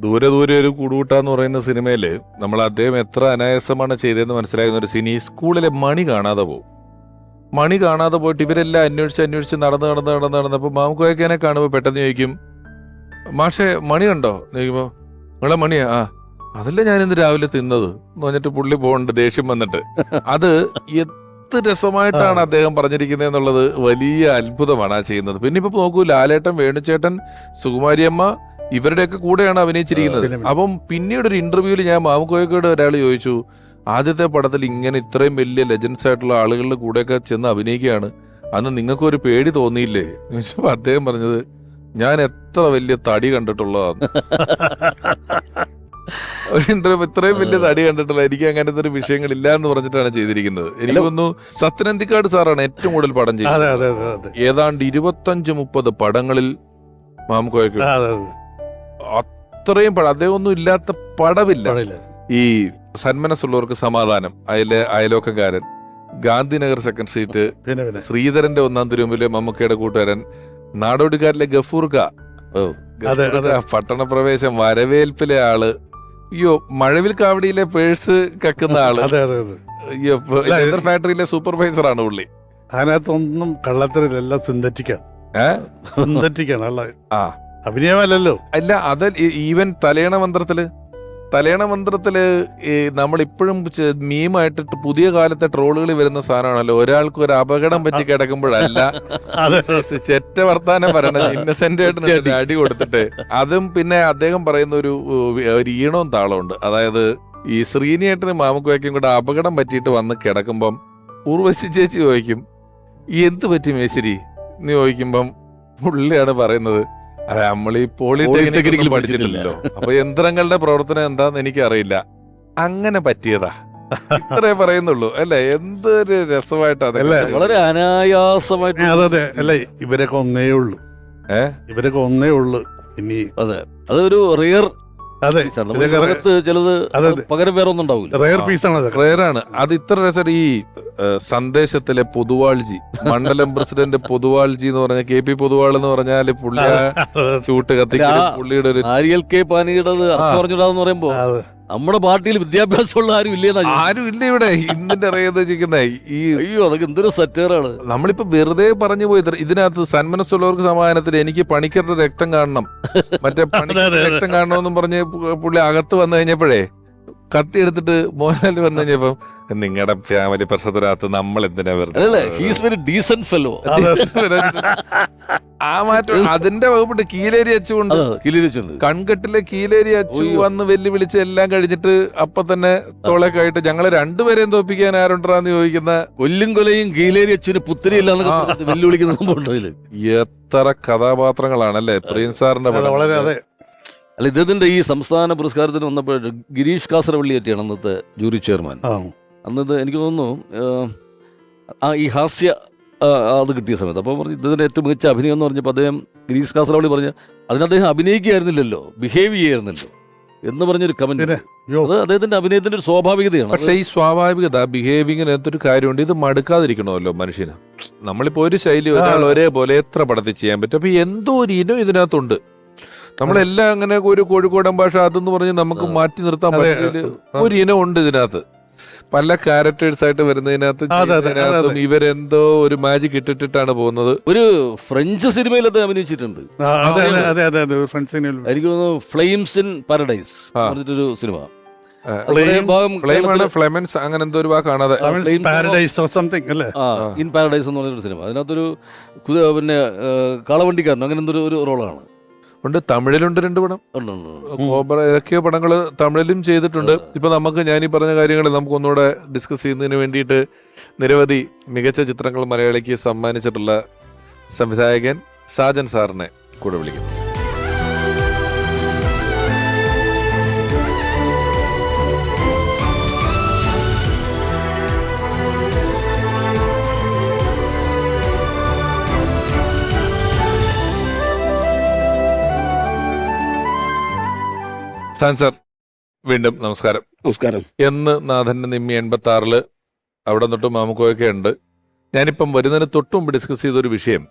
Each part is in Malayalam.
ദൂരെ ദൂരെ ഒരു കൂടുകൂട്ട എന്ന് പറയുന്ന സിനിമയിൽ നമ്മൾ അദ്ദേഹം എത്ര അനായാസമാണ് ചെയ്തതെന്ന് മനസ്സിലാകുന്ന ഒരു സിനി സ്കൂളിലെ മണി കാണാതെ പോകും മണി കാണാതെ പോയിട്ട് ഇവരെല്ലാം അന്വേഷിച്ച് അന്വേഷിച്ച് നടന്ന് നടന്ന് നടന്ന് നടന്നപ്പോൾ മാമുക്കോയക്കാനെ കാണുമ്പോൾ പെട്ടെന്ന് ചോദിക്കും മാഷെ മണി കണ്ടോ? ചോദിക്കുമ്പോൾ നിങ്ങളെ മണിയാ? ആ അതല്ല ഞാൻ ഇന്ന് രാവിലെ തിന്നത്. എന്ന് പറഞ്ഞിട്ട് പുള്ളി പോകണ്ട് ദേഷ്യം വന്നിട്ട്. അത് എത്ര രസമായിട്ടാണ് അദ്ദേഹം പറഞ്ഞിരിക്കുന്നത് എന്നുള്ളത് വലിയ അത്ഭുതമാണ് ആ ചെയ്യുന്നത്. പിന്നെ ഇപ്പൊ നോക്കൂ ലാലേട്ടൻ വേണുചേട്ടൻ സുകുമാരിയമ്മ ഇവരുടെയൊക്കെ കൂടെയാണ് അഭിനയിച്ചിരിക്കുന്നത്. അപ്പം പിന്നീട് ഒരു ഇന്റർവ്യൂവിൽ ഞാൻ മാമുക്കോയക്കോട് ഒരാൾ ചോദിച്ചു ആദ്യത്തെ പടത്തിൽ ഇങ്ങനെ ഇത്രയും വലിയ ലെജൻസ് ആയിട്ടുള്ള ആളുകളുടെ കൂടെയൊക്കെ ചെന്ന് അഭിനയിക്കുകയാണ്. അന്ന് നിങ്ങൾക്ക് ഒരു പേടി തോന്നിയില്ലേ? ചോദിച്ചപ്പോൾ അദ്ദേഹം പറഞ്ഞത് ഞാൻ എത്ര വലിയ തടി കണ്ടിട്ടുള്ളതാണ്. ഒരു ഇന്റർവ്യൂ ഇത്രയും വലിയ തടി കണ്ടിട്ടില്ല എനിക്ക് അങ്ങനത്തെ ഒരു വിഷയങ്ങളില്ല എന്ന് പറഞ്ഞിട്ടാണ് ചെയ്തിരിക്കുന്നത്. എനിക്ക് തോന്നുന്നു സത്യനന്ദിക്കാട് സാറാണ് ഏറ്റവും കൂടുതൽ പടം ചെയ്തത്. ഏതാണ്ട് ഇരുപത്തഞ്ച് മുപ്പത് പടങ്ങളിൽ അതെ. അത്രയും പടം അദ്ദേഹം ഒന്നും ഇല്ലാത്ത പടവില്ല. ഈ സന്മനസ്സുള്ളവർക്ക് സമാധാനം അയലെ അയലോക്കക്കാരൻ ഗാന്ധിനഗർ സെക്കൻഡ് സ്ട്രീറ്റ് ശ്രീധരന്റെ ഒന്നാം തിരുമ്പിലെ മമ്മൂക്കയുടെ കൂട്ടുകാരൻ നാടോടിക്കാരിലെ ഗഫൂർക്ക. പട്ടണപ്രവേശം വരവേൽപ്പിലെ ആൾ. അയ്യോ മഴവിൽ കാവടിയിലെ പേഴ്സ് കക്കുന്ന ആൾ. അതെ അതെ അതെ. അയ്യോ ലെതർ ഫാക്ടറിയിലെ സൂപ്പർവൈസർ ആണ് പുള്ളി? അതിനകത്തൊന്നും കള്ളത്തരല്ല സിന്തറ്റിക്കാണ് സിന്തറ്റിക്കാണ് അല്ല. ആ. അഭിനയമല്ലല്ലോ. അല്ല അത് ഈവൻ തലേണ മന്ത്രത്തിൽ തലേണ മന്ത്രത്തിൽ നമ്മൾ ഇപ്പോഴും മീമായിട്ടിട്ട് പുതിയ കാലത്തെ ട്രോളുകൾ വരുന്ന സാധനമാണല്ലോ. ഒരാൾക്ക് ഒരു അപകടം പറ്റി കിടക്കുമ്പോഴല്ല ചെറ്റ വർത്താനം പറയണത്. ഇന്നസെന്റ് ആയിട്ട് അടി കൊടുത്തിട്ട്. അതും പിന്നെ അദ്ദേഹം പറയുന്ന ഒരു ഈണവും ഒരു ഈണവും താളമുണ്ട് അതായത് ഈ ശ്രീനിയേട്ടനും മാമുക്കുവയ്ക്കും കൂടെ അപകടം പറ്റിയിട്ട് വന്ന് കിടക്കുമ്പം ഉർവശി ചേച്ചി ചോദിക്കും "ഈ എന്ത് പറ്റി മേശ്ശേരി എന്ന് ചോദിക്കുമ്പം പുള്ളിയാണ് പറയുന്നത് അതെ നമ്മൾ ഈ പോളിടെക്നിക്കിൽ പഠിച്ചിട്ടില്ലല്ലോ. അപ്പൊ യന്ത്രങ്ങളുടെ പ്രവർത്തനം എന്താന്ന് എനിക്കറിയില്ല. അങ്ങനെ പറ്റിയതാ. ഇത്രേ പറയുന്നുള്ളൂ. അല്ലെ? എന്തൊരു രസമായിട്ടാ വളരെ അനായാസമായിട്ട് അതെ അതെ. അല്ലേ ഇവരൊക്കെ ഒന്നേ ഉള്ളൂ ഏഹ് ഇവരൊക്കെ ഒന്നേ ഉള്ളൂ ഇനി അതെ. അതൊരു റിയർ അതെ ലോകത്ത് ചിലത് അതെ, അതെ. പകരം വേറെ ഒന്നും ഉണ്ടാവില്ല റയർ ആ. പീസാണ് റയറാണ് അത് ഇത്ര രസം ഈ സന്ദേശത്തിലെ പൊതുവാൾജി മണ്ഡലം പ്രസിഡന്റ് പൊതുവാൾജി എന്ന് പറഞ്ഞ കെ പി പൊതുവാൾ എന്ന് പറഞ്ഞാൽ പുള്ളി ചൂട്ട് കത്തിക്കലും പുള്ളിയുടെ ഒരു ആരിയൽ കെ പാനിയുടെ അർത്ഥം പറഞ്ഞിടാന്ന് പറയുമ്പോ. നമ്മുടെ പാർട്ടിയിൽ വിദ്യാഭ്യാസമുള്ള ആരും ഇല്ലേ ആരും ഇല്ല ഇവിടെ? ഇന്നിന്റെ അറിയാതെ ഈ അയ്യോ അതൊക്കെ എന്തൊരു സറ്റേറാണ് നമ്മളിപ്പോ വെറുതെ പറഞ്ഞു പോയി. ഇതിനകത്ത് സന്മനസ്സുള്ളവർക്ക് സമാധാനത്തിന് എനിക്ക് പണിക്കരുടെ രക്തം കാണണം. മറ്റേ പണിക്കരുടെ. രക്തം കാണണമെന്നും പറഞ്ഞ് പുള്ളി അകത്ത് വന്നു കഴിഞ്ഞപ്പോഴേ കത്തി എടുത്തിട്ട് മോഹൻലാൽ വന്നു കഴിഞ്ഞപ്പം നിങ്ങളുടെ ഫാമിലി പ്രശ്നത്തിനകത്ത് നമ്മൾ എന്തിനാ വരുന്നത് വെറുതെ ഹീസ് വെരി ഡീസന്റ് ഫെല്ലോ ആ മാറ്റം അതിന്റെ വകുപ്പിട്ട് കീലേരി അച്ചുണ്ട് കൺകെട്ടിലെ കീലേരി അച്ചു വന്ന് വെല്ലുവിളിച്ച് എല്ലാം കഴിഞ്ഞിട്ട് അപ്പൊ തന്നെ തോളൊക്കെ ആയിട്ട് ഞങ്ങളെ രണ്ടുപേരെയും തോപ്പിക്കാൻ ആരുണ്ടാന്ന് ചോദിക്കുന്ന കൊല്ലും കൊലയും കീലേരി അച്ഛന് പുത്തിരി വെല്ലുവിളിക്കുന്ന സംഭവം എത്ര കഥാപാത്രങ്ങളാണല്ലേ പ്രിയൻ സാറിന്റെ വളരെ അതെ. അല്ല ഇദ്ദേഹത്തിന്റെ ഈ സംസ്ഥാന പുരസ്കാരത്തിന് വന്നപ്പോൾ ഗിരീഷ് കാസറവള്ളി പറ്റിയാണ് അന്നത്തെ ജൂറി ചെയർമാൻ. അന്നത്തെ എനിക്ക് തോന്നുന്നു ആ ഈ ഹാസ്യ അത് കിട്ടിയ സമയത്ത്. അപ്പോൾ പറഞ്ഞു ഇദ്ദേഹത്തിന് ഏറ്റവും മികച്ച അഭിനയം എന്ന് പറഞ്ഞപ്പോൾ അദ്ദേഹം ഗിരീഷ് കാസറവള്ളി പറഞ്ഞ അതിന് അദ്ദേഹം അഭിനയിക്കുകയായിരുന്നില്ലല്ലോ ബിഹേവ് ചെയ്യായിരുന്നല്ലോ എന്ന് പറഞ്ഞൊരു കമന്റ് അത് അദ്ദേഹത്തിന്റെ അഭിനയത്തിന്റെ ഒരു സ്വാഭാവികതയാണ്. പക്ഷേ ഈ സ്വാഭാവികത ബിഹേവിങ്ങിനകത്തൊരു കാര്യമുണ്ട് ഇത് മടുക്കാതിരിക്കണമല്ലോ മനുഷ്യന്. നമ്മളിപ്പോ ഒരു ശൈലി ഒരാൾ. ഒരേപോലെ എത്ര പടത്തിൽ ചെയ്യാൻ പറ്റും? അപ്പൊ എന്തോ ഒരു ഇനം ഇതിനകത്തുണ്ട്. നമ്മളെല്ലാം അങ്ങനെ ഒരു കോഴിക്കോടൻ ഭാഷ അതെന്ന് പറഞ്ഞ് നമുക്ക് മാറ്റി നിർത്താൻ പറ്റില്ല. ഒരു ഇനം ഉണ്ട് ഇതിനകത്ത്. പല ക്യാരക്ടേഴ്സ് ആയിട്ട് വരുന്നതിനകത്ത്. ഇവരെന്തോ ഒരു മാജിക് ഇട്ടിട്ടിട്ടാണ് പോകുന്നത്. ഒരു ഫ്രഞ്ച് സിനിമയിൽ അദ്ദേഹം അഭിനയിച്ചിട്ടുണ്ട്. അതെ ഫ്രണ്ട്സിനെ എനിക്ക് തോന്നുന്നു ഫ്ലെയിംസ് ഇൻ പാരഡൈസ്. പറഞ്ഞിട്ടൊരു സിനിമ. അങ്ങനെ എന്തോ ഒരു വാക്കാണത്. ഇൻ പാരഡൈസ് എന്ന് പറഞ്ഞൊരു സിനിമ. അതിനകത്തൊരു കുതി- പിന്നെ കളവണ്ടിക്കാരനോ കാളവണ്ടിക്കാരൻ അങ്ങനെ എന്തോ ഒരു റോളാണ്. ഉണ്ട്. തമിഴിലുണ്ട് രണ്ട് പടം. കോബ്ര ഏതൊക്കെയോ പടങ്ങൾ തമിഴിലും ചെയ്തിട്ടുണ്ട്. ഇപ്പൊ നമുക്ക് ഞാൻ ഈ പറഞ്ഞ കാര്യങ്ങൾ നമുക്ക് ഒന്നുകൂടെ ഡിസ്കസ് ചെയ്യുന്നതിന് വേണ്ടിയിട്ട് നിരവധി മികച്ച ചിത്രങ്ങൾ മലയാളിക്ക് സമ്മാനിച്ചിട്ടുള്ള സംവിധായകൻ സാജൻ സാറിനെ കൂടെ വിളിക്കും സാൻ സാർ വീണ്ടും നമസ്കാരം. നമസ്കാരം. എന്ന് നാഥന്റെ നിമ്മി എൺപത്തി ആറിൽ അവിടെ തൊട്ട് മാമുക്കോയൊക്കെ ഉണ്ട്. ഞാനിപ്പം വരുന്നതിന് തൊട്ട് മുമ്പ് ഡിസ്കസ് ചെയ്തൊരു വിഷയം.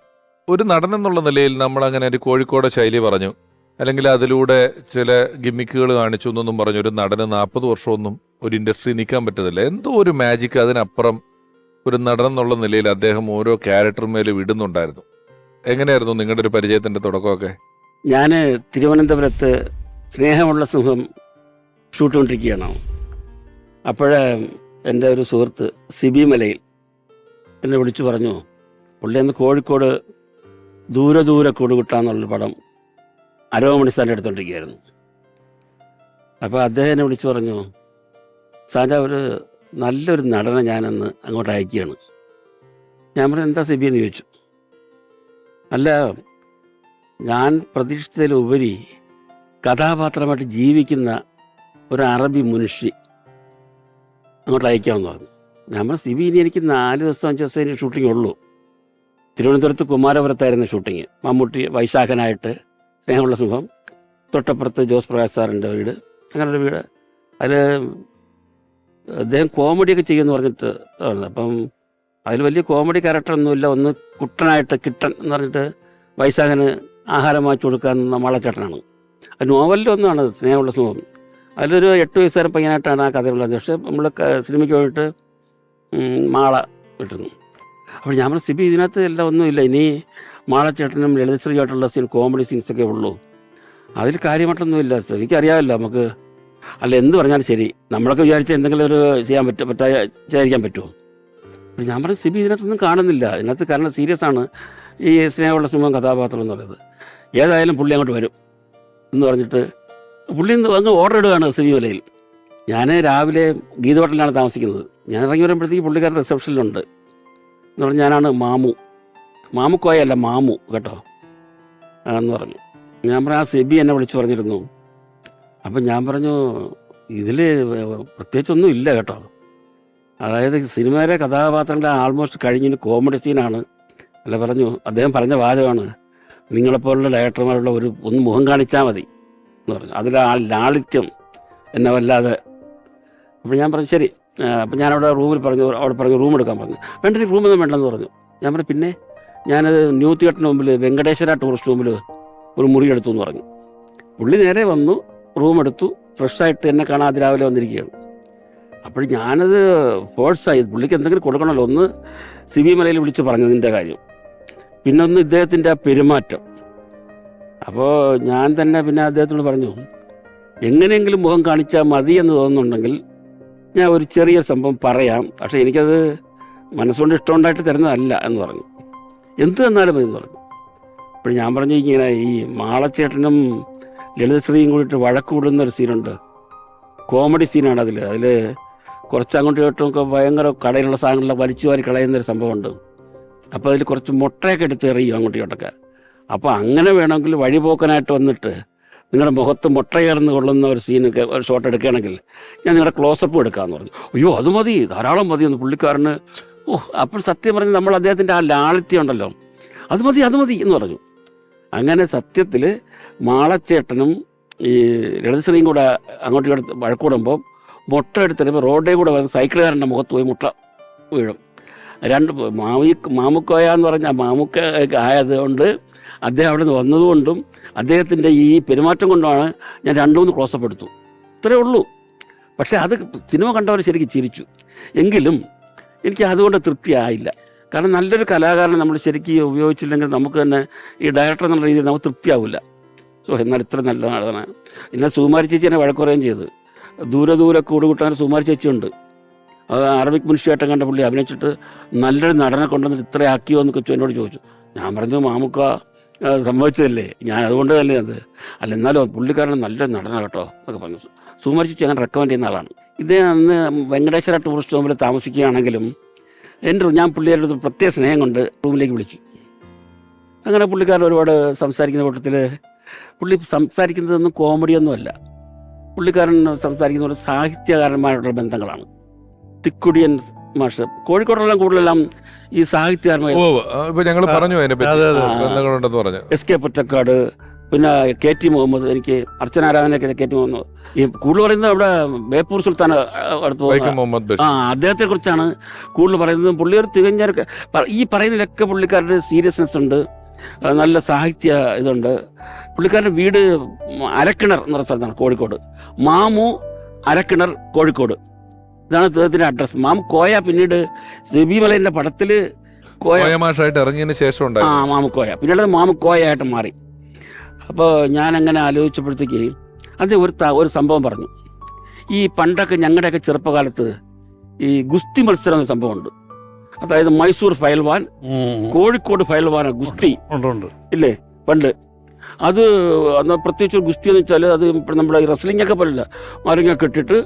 ഒരു നടൻ എന്നുള്ള നിലയിൽ നമ്മൾ അങ്ങനെ ഒരു കോഴിക്കോട് ശൈലി പറഞ്ഞു. അല്ലെങ്കിൽ അതിലൂടെ ചില ഗിമ്മിക്കുകൾ കാണിച്ചു എന്നൊന്നും പറഞ്ഞു ഒരു നടന് നാൽപ്പത് വർഷമൊന്നും ഒരു ഇൻഡസ്ട്രി നിൽക്കാൻ പറ്റത്തില്ല. എന്തോ ഒരു മാജിക് അതിനപ്പുറം ഒരു നടൻ എന്നുള്ള നിലയിൽ അദ്ദേഹം ഓരോ ക്യാരക്ടറിന്മേലും ഇടുന്നുണ്ടായിരുന്നു എങ്ങനെയായിരുന്നു നിങ്ങളുടെ ഒരു പരിചയത്തിന്റെ തുടക്കമൊക്കെ? ഞാൻ തിരുവനന്തപുരത്ത് സ്നേഹമുള്ള സിംഹം ഷൂട്ട് കൊണ്ടിരിക്കുകയാണ് അപ്പോഴേ എന്റെ ഒരു സുഹൃത്ത് സിബി മലയിൽ എന്നെ വിളിച്ചു പറഞ്ഞു പുള്ളി അന്ന് കോഴിക്കോട് ദൂരെ ദൂരെ കൂടുകുട്ടാന്നുള്ള പടം അരവമണി സാറിന്റെ എടുത്തോണ്ടിരിക്കുകയായിരുന്നു അപ്പോൾ അദ്ദേഹം എന്നെ വിളിച്ചു പറഞ്ഞു സാജ ഒരു നല്ലൊരു നടനെ ഞാനന്ന് അങ്ങോട്ട് അയക്കുകയാണ്. ഞാൻ പറഞ്ഞു എന്താ സിബി? എന്ന് ചോദിച്ചു. അല്ല ഞാൻ പ്രതീക്ഷിച്ചതിലുപരി കഥാപാത്രമായിട്ട് ജീവിക്കുന്ന ഒരു അറബി മനുഷ്യ അങ്ങോട്ട് അയക്കാമെന്ന് പറഞ്ഞു. നമ്മൾ സിബി ഇനി എനിക്ക് നാല് ദിവസം അഞ്ച് ദിവസം ഇനി ഷൂട്ടിംഗ് ഉള്ളൂ. തിരുവനന്തപുരത്ത് കുമാരപുരത്തായിരുന്നു ഷൂട്ടിങ് മമ്മൂട്ടി വൈശാഖനായിട്ട് സ്നേഹമുള്ള സിംഹം തൊട്ടപ്പുറത്ത് ജോസ് പ്രകാശ് സാറിന്റെ വീട്. അങ്ങനെയുള്ള വീട്. അതിൽ അദ്ദേഹം കോമഡിയൊക്കെ ചെയ്യുമെന്ന് പറഞ്ഞിട്ട് ആണ് അപ്പം അതിൽ വലിയ കോമഡി ക്യാരക്ടറൊന്നുമില്ല ഒന്ന് കുട്ടനായിട്ട് കിട്ടൻ എന്ന് പറഞ്ഞിട്ട് വൈശാഖന് ആഹാരം വാങ്ങിച്ചു കൊടുക്കാൻ മാളച്ചേട്ടനാണ് അത് നോവലിലൊന്നാണ് സ്നേഹമുള്ള സിംഹം അതിലൊരു എട്ട് വയസ്സുകാരൻ പയ്യനായിട്ടാണ് ആ കഥയുള്ളത് പക്ഷേ നമ്മൾ സിനിമയ്ക്ക് വേണ്ടിയിട്ട് മാള കിട്ടുന്നു അപ്പോൾ ഞാൻ പറഞ്ഞു, സിബി ഇതിനകത്ത് എല്ലാം ഒന്നുമില്ല. ഇനി മാളച്ചേട്ടനും ലളിതശ്രീയായിട്ടുള്ള സീൻ കോമഡി സീൻസൊക്കെ ഉള്ളൂ. അതിൽ കാര്യമായിട്ടൊന്നുമില്ല. എനിക്കറിയാമല്ലോ നമുക്ക്. അല്ല എന്ത് പറഞ്ഞാലും ശരി. നമ്മളൊക്കെ വിചാരിച്ച എന്തെങ്കിലും ഒരു ചെയ്യാൻ പറ്റും പറ്റാ ചെയ്യാതിരിക്കാൻ പറ്റുമോ? അപ്പോൾ ഞാൻ പറഞ്ഞു സിബി ഇതിനകത്തൊന്നും കാണുന്നില്ല. ഇതിനകത്ത് കാരണം സീരിയസ് ആണ് ഈ സ്നേഹമുള്ള സിംഹം കഥാപാത്രം എന്ന് പറയുന്നത്. ഏതായാലും പുള്ളി അങ്ങോട്ട് വരും. എന്ന് പറഞ്ഞിട്ട് പുള്ളി അങ്ങ് ഓർഡർ ഇടുകയാണ് സിബി മലയിൽ ഞാൻ രാവിലെ ഗീത ഹോട്ടലിലാണ് താമസിക്കുന്നത്. ഞാൻ ഇറങ്ങി വരുമ്പോഴത്തേക്ക് പുള്ളിക്കാരൻ റിസപ്ഷനിലുണ്ട് എന്ന് പറഞ്ഞാൽ ഞാനാണ് മാമു. മാമുക്കോയല്ല മാമു കേട്ടോ. എന്ന് പറഞ്ഞു. ഞാൻ പറഞ്ഞു ആ സെബി എന്നെ വിളിച്ചു പറഞ്ഞിരുന്നു. അപ്പം ഞാൻ പറഞ്ഞു ഇതിൽ പ്രത്യേകിച്ചൊന്നും ഇല്ല കേട്ടോ. അതായത് സിനിമയിലെ കഥാപാത്രങ്ങളുടെ ആൾമോസ്റ്റ് കഴിഞ്ഞിന് കോമഡി സീനാണ് അല്ല പറഞ്ഞു അദ്ദേഹം പറഞ്ഞ വാചകമാണ് നിങ്ങളെപ്പോലുള്ള ഡയറക്ടർമാരുള്ള ഒരു ഒന്ന് മുഖം കാണിച്ചാൽ മതി എന്ന് പറഞ്ഞു. അതിൽ ആ ലാളിത്യം എന്നെ വല്ലാതെ അപ്പോൾ ഞാൻ പറഞ്ഞു ശരി. അപ്പം ഞാനവിടെ റൂമിൽ പറഞ്ഞു അവിടെ പറഞ്ഞു റൂം എടുക്കാൻ പറഞ്ഞു. വേണ്ട റൂമൊന്നും വേണ്ടെന്ന് പറഞ്ഞു. ഞാൻ പറഞ്ഞു പിന്നെ? ഞാനത് ന്യൂ തിയേറ്ററിന് മുമ്പിൽ വെങ്കടേശ്വര ടൂറിസ്റ്റ് റൂമിൽ ഒരു മുറി എടുത്തു എന്ന് പറഞ്ഞു. പുള്ളി നേരെ വന്നു റൂം എടുത്തു ഫ്രഷായിട്ട് എന്നെ കാണാതെ രാവിലെ വന്നിരിക്കുകയാണ്. അപ്പോൾ ഞാനത് ഫോഴ്സായി പുള്ളിക്ക് എന്തെങ്കിലും കൊടുക്കണമല്ലോ. ഒന്ന് സി ബി മലയിൽ വിളിച്ച് പറഞ്ഞതിന്റെ കാര്യം. പിന്നെ ഒന്ന് ഇദ്ദേഹത്തിന്റെ ആ പെരുമാറ്റം. അപ്പോൾ ഞാൻ തന്നെ പിന്നെ അദ്ദേഹത്തോട് പറഞ്ഞു എങ്ങനെയെങ്കിലും മുഖം കാണിച്ചാൽ മതി എന്ന് തോന്നുന്നുണ്ടെങ്കിൽ ഞാൻ ഒരു ചെറിയ സംഭവം പറയാം. പക്ഷേ എനിക്കത് മനസ്സുകൊണ്ട് ഇഷ്ടമുണ്ടായിട്ട് തരുന്നതല്ല എന്ന് പറഞ്ഞു. എന്ത് തന്നാലും മതി എന്ന് പറഞ്ഞു. അപ്പോൾ ഞാൻ പറഞ്ഞു ഇങ്ങനെ ഈ മാളച്ചേട്ടനും ലളിതശ്രീയും കൂടിയിട്ട് വഴക്ക് കൂടുന്ന ഒരു സീനുണ്ട്. കോമഡി സീനാണ് അതിൽ അതിൽ കുറച്ച് അങ്ങോട്ടും ഇങ്ങോട്ടും ഒക്കെ ഭയങ്കര കടയിലുള്ള സാധനങ്ങളെല്ലാം വലിച്ചു വാരി കളയുന്ന ഒരു സംഭവമുണ്ട്. അപ്പോൾ അതിൽ കുറച്ച് മുട്ടയൊക്കെ എടുത്ത് എറിയും അങ്ങോട്ടും ഇങ്ങോട്ടൊക്കെ അപ്പോൾ അങ്ങനെ വേണമെങ്കിൽ വഴിപോക്കനായിട്ട് വന്നിട്ട് നിങ്ങളുടെ മുഖത്ത് മുട്ട ചേർന്ന് കൊള്ളുന്ന ഒരു സീനൊക്കെ ഒരു ഷോട്ട് എടുക്കുകയാണെങ്കിൽ ഞാൻ നിങ്ങളുടെ ക്ലോസപ്പ് എടുക്കാമെന്ന് പറഞ്ഞു. അയ്യോ അത് മതി ധാരാളം മതി എന്ന് പുള്ളിക്കാരന്. ഓ അപ്പോൾ സത്യം പറഞ്ഞ് നമ്മൾ അദ്ദേഹത്തിന്റെ ആ ലാളിത്യം ഉണ്ടല്ലോ. അത് മതി അത് മതി എന്ന് പറഞ്ഞു. അങ്ങനെ സത്യത്തിൽ മാളച്ചേട്ടനും ഈ ലളിതശ്രീയും കൂടെ അങ്ങോട്ടും ഇങ്ങോട്ട് വഴക്കൂടുമ്പോൾ മുട്ട എടുത്തിരുമ്പോൾ റോഡേ കൂടെ വരുന്ന സൈക്കിളുകാരന്റെ മുഖത്ത് പോയി മുട്ട വീഴും. രണ്ട് മാമി മാമുക്കോയ എന്ന് പറഞ്ഞാൽ മാമുക്ക ആയതുകൊണ്ട് അദ്ദേഹം അവിടെ നിന്ന് വന്നതുകൊണ്ടും അദ്ദേഹത്തിന്റെ ഈ പെരുമാറ്റം കൊണ്ടാണ് ഞാൻ രണ്ടു മൂന്ന് ക്ലോസപ്പ് എടുത്തു. ഇത്രയേ ഉള്ളൂ. പക്ഷേ അത് സിനിമ കണ്ടവർ ശരിക്കും ചിരിച്ചു. എങ്കിലും എനിക്ക് അതുകൊണ്ട് തൃപ്തിയായില്ല. കാരണം നല്ലൊരു കലാകാരനെ നമ്മൾ ശരിക്കും ഉപയോഗിച്ചില്ലെങ്കിൽ നമുക്ക് തന്നെ ഈ ഡയറക്ടർ എന്നുള്ള രീതിയിൽ നമുക്ക് തൃപ്തിയാവില്ല. സോ എന്നാൽ ഇത്ര നല്ല നടനാണ് എന്നാൽ സുകുമാരി ചേച്ചി എന്നെ വഴക്കുറയും ചെയ്ത്. ദൂരെ ദൂരെ കൂടുകൂട്ടാൻ സുമാരി ചേച്ചിയുണ്ട്. അത് അറബിക് മനുഷ്യമായിട്ട് കണ്ട പുള്ളി അഭിനയിച്ചിട്ട് നല്ലൊരു നടനെ കൊണ്ടുവന്നിട്ട് ഇത്ര ആക്കിയോ എന്ന് കൊച്ചു എന്നോട് ചോദിച്ചു. ഞാൻ പറഞ്ഞു മാമുക്ക സംഭവിച്ചതല്ലേ? ഞാൻ അതുകൊണ്ട് തന്നെ അത്. അല്ല എന്നാലും പുള്ളിക്കാരൻ നല്ലൊരു നടനാണ് കേട്ടോ എന്നൊക്കെ പറഞ്ഞു. സുമരിച്ച് ഞാൻ റെക്കമെൻഡ് ചെയ്യുന്ന ആളാണ്. ഇദ്ദേഹം അന്ന് വെങ്കടേശ്വര ടൂറിസ്റ്റ് ഹോമിൽ താമസിക്കുകയാണെങ്കിലും എന്റെ ഞാൻ പുള്ളിയുടെ പ്രത്യേക സ്നേഹം കൊണ്ട് റൂമിലേക്ക് വിളിച്ചു. അങ്ങനെ പുള്ളിക്കാരൻ ഒരുപാട് സംസാരിക്കുന്ന കൂട്ടത്തിൽ പുള്ളി സംസാരിക്കുന്നതൊന്നും കോമഡിയൊന്നുമല്ല പുള്ളിക്കാരൻ സംസാരിക്കുന്ന സാഹിത്യകാരന്മാരുടെ ബന്ധങ്ങളാണ്. തിക്കുടിയൻ മാഷ്. കോഴിക്കോടെല്ലാം കൂടുതലെല്ലാം ഈ സാഹിത്യകാരന്മാർ ഇപ്പൊ ഞങ്ങൾ പറഞ്ഞു പറഞ്ഞു. എസ് കെ പൊറ്റക്കാട് പിന്നെ കെ ടി മുഹമ്മദ് എനിക്ക് അർച്ചനാരാധനൊക്കെ കെ ടി മുഹമ്മദ് ഈ കൂടുതൽ പറയുന്നത് അവിടെ ബേപ്പൂർ സുൽത്താൻ അടുത്ത് മുഹമ്മദ് ആ അദ്ദേഹത്തെ കുറിച്ചാണ് കൂടുതൽ പറയുന്നത്. പുള്ളി ഒരു തികഞ്ഞ ഈ പറയുന്നതിലൊക്കെ പുള്ളിക്കാരുടെ സീരിയസ്നെസ് ഉണ്ട്. നല്ല സാഹിത്യ ഇതുണ്ട്. പുള്ളിക്കാരുടെ വീട് അരക്കിണർ എന്ന പറഞ്ഞ സ്ഥലത്താണ് കോഴിക്കോട്. മാമു അരക്കിണർ കോഴിക്കോട്. ഇതാണ് അദ്ദേഹത്തിന്റെ അഡ്രസ്സ് മാം കോയ പിന്നീട് സിബിമലയുടെ പടത്തിൽ കോയ മാഷായിട്ട് ഇറങ്ങിയതിന് ശേഷം ആ മാമുക്കോയ പിന്നീട് മാമുക്കോയ ആയിട്ട് മാറി. അപ്പോൾ ഞാൻ അങ്ങനെ ആലോചിച്ചപ്പോഴത്തേക്ക് അത് ഒരു ഒരു സംഭവം പറഞ്ഞു. ഈ പണ്ടൊക്കെ ഞങ്ങളുടെയൊക്കെ ചെറുപ്പകാലത്ത് ഈ ഗുസ്തി മത്സരം എന്ന സംഭവമുണ്ട്. അതായത് മൈസൂർ ഫയൽവാൻ. കോഴിക്കോട് ഫയൽവാൻ ഗുസ്തി ഉണ്ട് ഉണ്ട്. ഇല്ലേ? പണ്ട്. അത് പ്രത്യേകിച്ച് ഗുസ്തി എന്ന് വെച്ചാൽ അത് നമ്മുടെ ഈ റെസ്ലിംഗ് ഒക്കെ പോലല്ല മരങ്ങൊക്കെ ഇട്ടിട്ട്.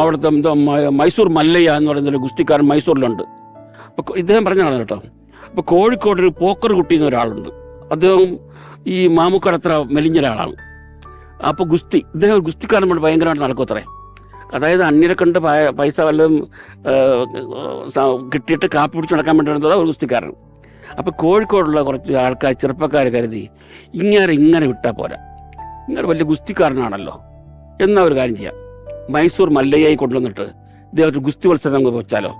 അവിടുത്തെ എന്തോ മൈസൂർ മല്ലയ്യ എന്ന് പറയുന്ന ഒരു ഗുസ്തിക്കാരൻ മൈസൂരിലുണ്ട്. അപ്പോൾ ഇദ്ദേഹം പറഞ്ഞതാണ് കേട്ടോ. അപ്പോൾ കോഴിക്കോട് ഒരു പോക്കർ കുട്ടി എന്ന ഒരാളുണ്ട്. അദ്ദേഹം ഈ മാമുക്കടത്ര മെലിഞ്ഞ ഒരാളാണ്. അപ്പോൾ ഗുസ്തി ഇദ്ദേഹം ഒരു ഗുസ്തിക്കാരൻ കൊണ്ട് ഭയങ്കരമായിട്ട് നടക്കുമത്രേ അതായത് അന്യരെ കണ്ട് പൈസ വല്ലതും കിട്ടിയിട്ട് കാപ്പി പിടിച്ച് നടക്കാൻ വേണ്ടി ഒരു ഗുസ്തിക്കാരൻ. അപ്പോൾ കോഴിക്കോടുള്ള കുറച്ച് ആൾക്കാർ ചെറുപ്പക്കാർ കരുതി ഇങ്ങനെ ഇങ്ങനെ വിട്ടാൽ പോരാ. ഇങ്ങനെ വലിയ ഗുസ്തിക്കാരനാണല്ലോ. എന്നാ ഒരു കാര്യം ചെയ്യാം. മൈസൂർ മല്ലയ്യായി കൊണ്ടുവന്നിട്ട് ഇദ്ദേഹത്തിന് ഗുസ്തി മത്സരം നമുക്ക് വെച്ചാലോ?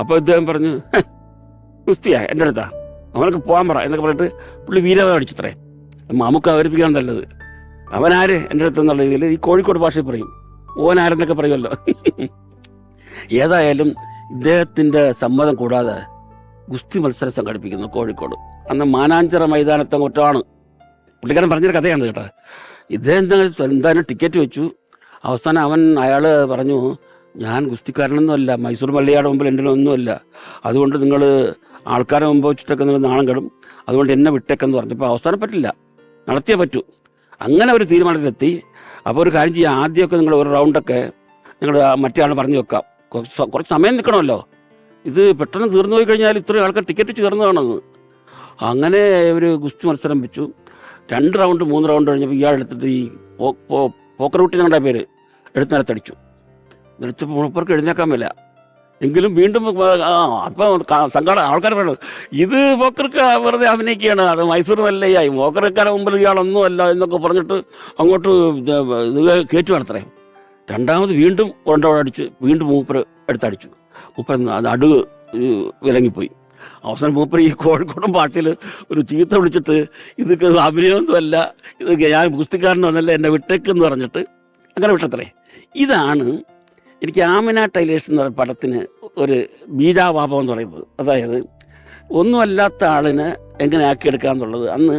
അപ്പോൾ ഇദ്ദേഹം പറഞ്ഞു ഗുസ്തിയാ എന്റെ അടുത്താ. അവനൊക്കെ പോകാൻ പറ എന്നൊക്കെ പറഞ്ഞിട്ട് പുള്ളി വീരവാദം അടിച്ചത്രേ. നമുക്ക് അവരിപ്പിക്കാൻ നല്ലത്. അവനാര് എന്റെ അടുത്ത് എന്നുള്ള രീതിയിൽ ഈ കോഴിക്കോട് ഭാഷയിൽ പറയും. ഓനാരെന്നൊക്കെ പറയുമല്ലോ. ഏതായാലും ഇദ്ദേഹത്തിന്റെ സമ്മതം കൂടാതെ ഗുസ്തി മത്സരം സംഘടിപ്പിക്കുന്നു കോഴിക്കോട്. അന്ന് മാനാഞ്ചിറ മൈതാനത്തെ കുറ്റമാണ് പുള്ളിക്കാരൻ പറഞ്ഞൊരു കഥയാണ് കേട്ടോ. ഇദ്ദേഹം എന്താ- എന്തായാലും ടിക്കറ്റ് വെച്ചു. അവസാനം അവൻ അയാൾ പറഞ്ഞു ഞാൻ ഗുസ്തിക്കാരനൊന്നുമല്ല മൈസൂർ മല്ലയുടെ മുമ്പിൽ എന്റെ ഒന്നുമല്ല. അതുകൊണ്ട് നിങ്ങൾ ആൾക്കാരെ മുമ്പ് വെച്ചിട്ടൊക്കെ നിങ്ങൾ നാണം കെടും. അതുകൊണ്ട് എന്നെ വിട്ടേക്കെന്ന് പറഞ്ഞപ്പോൾ അവസാനം പറ്റില്ല. നടത്തിയേ പറ്റൂ. അങ്ങനെ ഒരു തീരുമാനത്തിലെത്തി. അപ്പോൾ ഒരു കാര്യം ചെയ്യാം. ആദ്യമൊക്കെ നിങ്ങൾ ഒരു റൗണ്ടൊക്കെ നിങ്ങൾ മറ്റേ ആൾ പറഞ്ഞു വെക്കാം. കുറച്ച് സമയം നിൽക്കണമല്ലോ. ഇത് പെട്ടെന്ന് തീർന്നു പോയി കഴിഞ്ഞാൽ ഇത്രയും ആൾക്കാർ ടിക്കറ്റ് ചേർന്നതാണെന്ന് അങ്ങനെ ഒരു ഗുസ്തി മത്സരം വെച്ചു. രണ്ട് റൗണ്ട് മൂന്ന് റൗണ്ട് കഴിഞ്ഞപ്പോൾ ഇയാൾ എടുത്തിട്ട് ഈ പോക്കർ കുട്ടി ഞങ്ങളുടെ പേര്. എടുത്ത് നിലത്തടിച്ചു. നിലച്ചപ്പോൾ മൂപ്പർക്ക് എഴുന്നേക്കാൻ മേല. എങ്കിലും വീണ്ടും അപ്പം സംഘാട ആൾക്കാർ പറയുന്നത് ഇത് പോക്കർക്ക് വെറുതെ അഭിനയിക്കുകയാണ്. അത് മൈസൂർ മല്ലയായി പോക്കർക്കാരെ മുമ്പിൽ ഇയാളൊന്നും അല്ല എന്നൊക്കെ പറഞ്ഞിട്ട് അങ്ങോട്ട് ഇത് രണ്ടാമത് വീണ്ടും രണ്ടോടെ അടിച്ച് വീണ്ടും മൂപ്പർ എടുത്തടിച്ചു. മൂപ്പർ നടു വിലങ്ങിപ്പോയി. അവസാനം മൂപ്പർ ഈ കോഴിക്കോടൻ ഭാഷയിൽ ഒരു ചീത്ത വിളിച്ചിട്ട് ഇതൊക്കെ അഭിനയമൊന്നുമല്ല ഇത് ഞാൻ ഗുസ്തിക്കാരനൊന്നല്ല എന്നെ വിട്ടേക്കെന്ന് പറഞ്ഞിട്ട് അങ്ങനെ വിട്ടത്രേ. ഇതാണ് എനിക്ക് ആമിന ടൈലേഴ്സ് എന്ന് പറയുന്ന പടത്തിന് ഒരു ബീജാപാപം എന്ന് പറയുന്നത്. അതായത് ഒന്നുമല്ലാത്ത ആളിനെ എങ്ങനെ ആക്കിയെടുക്കുക എന്നുള്ളത് അന്ന്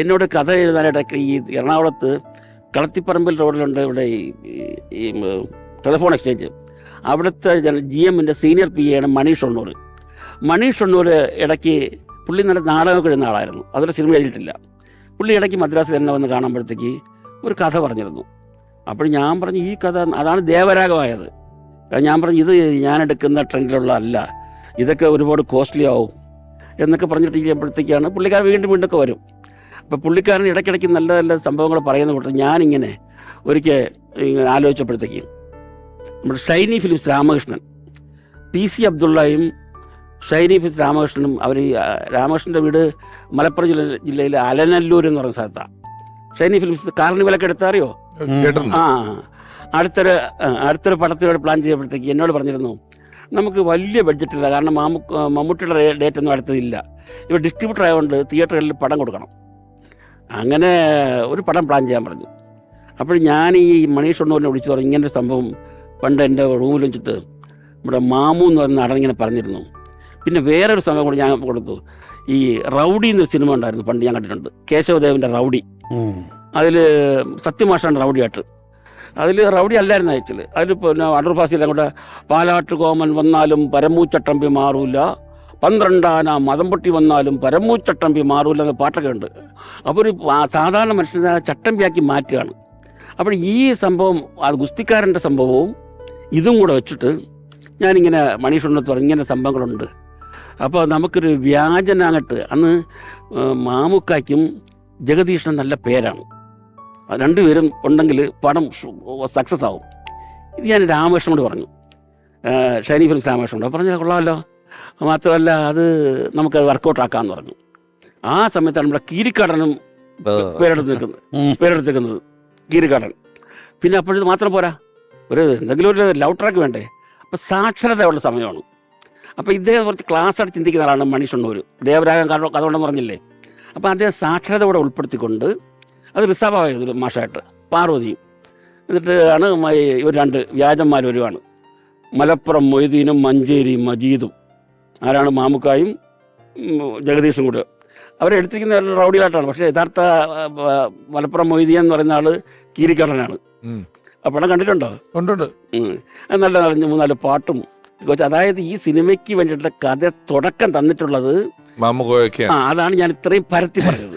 എന്നോട് കഥ എഴുതാനായിട്ടൊക്കെ ഈ എറണാകുളത്ത് കളത്തിപ്പറമ്പിൽ റോഡിലുണ്ട് ഇവിടെ ഈ ടെലിഫോൺ എക്സ്ചേഞ്ച്. അവിടുത്തെ ജി എമ്മിന്റെ സീനിയർ പി ആണ് മണീഷ് ഷൊണ്ണൂർ മണീഷ് ഷൊണ്ണൂർ ഇടയ്ക്ക് പുള്ളി നല്ല നാടകമൊക്കെ എഴുതുന്ന ആളായിരുന്നു. അതൊരു സിനിമ എഴുതിയിട്ടില്ല. പുള്ളി ഇടയ്ക്ക് മദ്രാസിൽ എന്നെ വന്ന് കാണുമ്പോഴത്തേക്ക് ഒരു കഥ പറഞ്ഞിരുന്നു. അപ്പോൾ ഞാൻ പറഞ്ഞു ഈ കഥ അതാണ് ദേവരാഗമായത്. ഞാൻ പറഞ്ഞു ഇത് ഞാൻ എടുക്കുന്ന ട്രെൻഡിലുള്ള അല്ല. ഇതൊക്കെ ഒരുപാട് കോസ്റ്റ്ലി ആവും. എന്നൊക്കെ പറഞ്ഞിട്ട് ഇരിക്കുമ്പോഴത്തേക്കാണ് പുള്ളിക്കാരൻ വീണ്ടും വീണ്ടും ഒക്കെ വരും. അപ്പോൾ പുള്ളിക്കാരൻ ഇടയ്ക്കിടയ്ക്ക് നല്ല നല്ല സംഭവങ്ങൾ പറയുന്ന കൂട്ടത്തിൽ ഞാനിങ്ങനെ ഒരിക്കൽ ആലോചിച്ചപ്പോഴത്തേക്ക് നമ്മുടെ Shiny Films Ramakrishnan. P C അബ്ദുള്ളയും Shiny Philips രാമകൃഷ്ണനും അവർ രാമകൃഷ്ണന്റെ വീട് മലപ്പുറം ജില്ല ജില്ലയിലെ അലനല്ലൂർ എന്ന് പറയുന്ന സ്ഥലത്താണ് ഷൈനി ഫിലിംസ് കാർണിവലൊക്കെ എടുത്തറിയോ എടുത്താറിയോ ആ അടുത്തൊരു അടുത്തൊരു പടത്തിനോട് പ്ലാൻ ചെയ്യപ്പോഴത്തേക്ക് എന്നോട് പറഞ്ഞിരുന്നു നമുക്ക് വലിയ ബഡ്ജറ്റില്ല കാരണം മാമു മമ്മൂട്ടിയുടെ ഡേറ്റ് ഒന്നും അടുത്തതില്ല. ഇവർ ഡിസ്ട്രിബ്യൂട്ടർ ആയതുകൊണ്ട് തിയേറ്ററുകളിൽ പടം കൊടുക്കണം. അങ്ങനെ ഒരു പടം പ്ലാൻ ചെയ്യാൻ പറഞ്ഞു. അപ്പോൾ ഞാൻ ഈ മണീഷ് ഷൊണ്ണൂരിനെ വിളിച്ചു പറഞ്ഞു ഇങ്ങനൊരു സംഭവം പണ്ട് എന്റെ റൂമിൽ വെച്ചിട്ട് നമ്മുടെ മാമു എന്ന് പറയുന്ന നടൻ ഇങ്ങനെ പറഞ്ഞിരുന്നു. പിന്നെ വേറൊരു സംഭവം കൂടി ഞാൻ കൊടുത്തു. ഈ റൗഡി എന്നൊരു സിനിമ ഉണ്ടായിരുന്നു പണ്ട് ഞാൻ കണ്ടിട്ടുണ്ട്. കേശവദേവന്റെ റൗഡി. അതിൽ സത്യമാഷാണ് റൗഡിയായിട്ട് അതിൽ റൗഡി അല്ലായിരുന്നു അയച്ചത് അതിൽ പിന്നെ അടൂർ ഭാഷയെല്ലാം കൂടെ പാലാട്ട് കോമൻ വന്നാലും പരമൂച്ചട്ടമ്പി മാറൂല. പന്ത്രണ്ടാന മതം പൊട്ടി വന്നാലും പരമൂച്ചട്ടമ്പി മാറൂല എന്ന പാട്ടൊക്കെ ഉണ്ട്. അപ്പോൾ ഒരു സാധാരണ മനുഷ്യനെ ചട്ടമ്പിയാക്കി മാറ്റുകയാണ്. അപ്പോൾ ഈ സംഭവം ആ ഗുസ്തിക്കാരന്റെ സംഭവവും ഇതും കൂടെ വെച്ചിട്ട് ഞാനിങ്ങനെ മണീഷുണ്ണത്ത് പറഞ്ഞു ഇങ്ങനെ സംഭവങ്ങളുണ്ട്. അപ്പോൾ നമുക്കൊരു വ്യാജനാകട്ട് അന്ന് മാമുക്കാക്കും മാമുക്കായ്ക്കും ജഗദീഷിനും നല്ല പേരാണ്. രണ്ടുപേരും ഉണ്ടെങ്കിൽ പടം സക്സസ് ആവും. ഇത് ഞാൻ രാമകൃഷ്ണനോട് പറഞ്ഞു. ഷൈനി ഫിലിംസ് രാമകൃഷ്ണനോട് പറഞ്ഞാൽ കൊള്ളാമല്ലോ. മാത്രമല്ല അത് നമുക്കത് വർക്കൗട്ട് ആക്കാമെന്ന് പറഞ്ഞു. ആ സമയത്താണ് നമ്മുടെ കീരിക്കടനും പേരെടുത്ത് നിൽക്കുന്നത്. പേരെടുത്ത് നിൽക്കുന്നത് കീരിക്കാടൻ. പിന്നെ അപ്പോഴത് മാത്രം പോരാ. ഒരു എന്തെങ്കിലും ഒരു ലവ് ട്രാക്ക് വേണ്ടേ? അപ്പോൾ സാക്ഷരതയുള്ള സമയമാണ്. അപ്പോൾ ഇദ്ദേഹം കുറച്ച് ക്ലാസ് ആയിട്ട് ചിന്തിക്കുന്ന ആളാണ് മണീഷ് ഷണ്ണൂർ ദേവരാഗം കാരണം കഥ ഉണ്ടെന്ന് പറഞ്ഞില്ലേ? അപ്പോൾ അദ്ദേഹം സാക്ഷരത ഉൾപ്പെടുത്തിക്കൊണ്ട് അത് റിസർവായത് മാഷായിട്ട് പാർവതിയും. എന്നിട്ട് ആണ് ഇവർ രണ്ട് വ്യാജന്മാർ വരുവാണ്. മലപ്പുറം മൊയ്തീനും മഞ്ചേരി മജീദും. ആരാണ്? മാമുക്കായും ജഗദീഷും കൂടെ. അവരെടുത്തിരിക്കുന്ന റൗഡികളായിട്ടാണ്. പക്ഷേ യഥാർത്ഥ മലപ്പുറം മൊയ്തീൻ എന്ന് പറയുന്ന ആൾ കീരിക്കടനാണ്. ആ പടം കണ്ടിട്ടുണ്ടോ? ഉണ്ടുണ്ട് നല്ല നല്ല മൂന്നാൽ പാട്ടും. അതായത് ഈ സിനിമയ്ക്ക് വേണ്ടിയിട്ടുള്ള കഥ തുടക്കം തന്നിട്ടുള്ളത് ആ അതാണ് ഞാൻ ഇത്രയും പരത്തി പറഞ്ഞത്.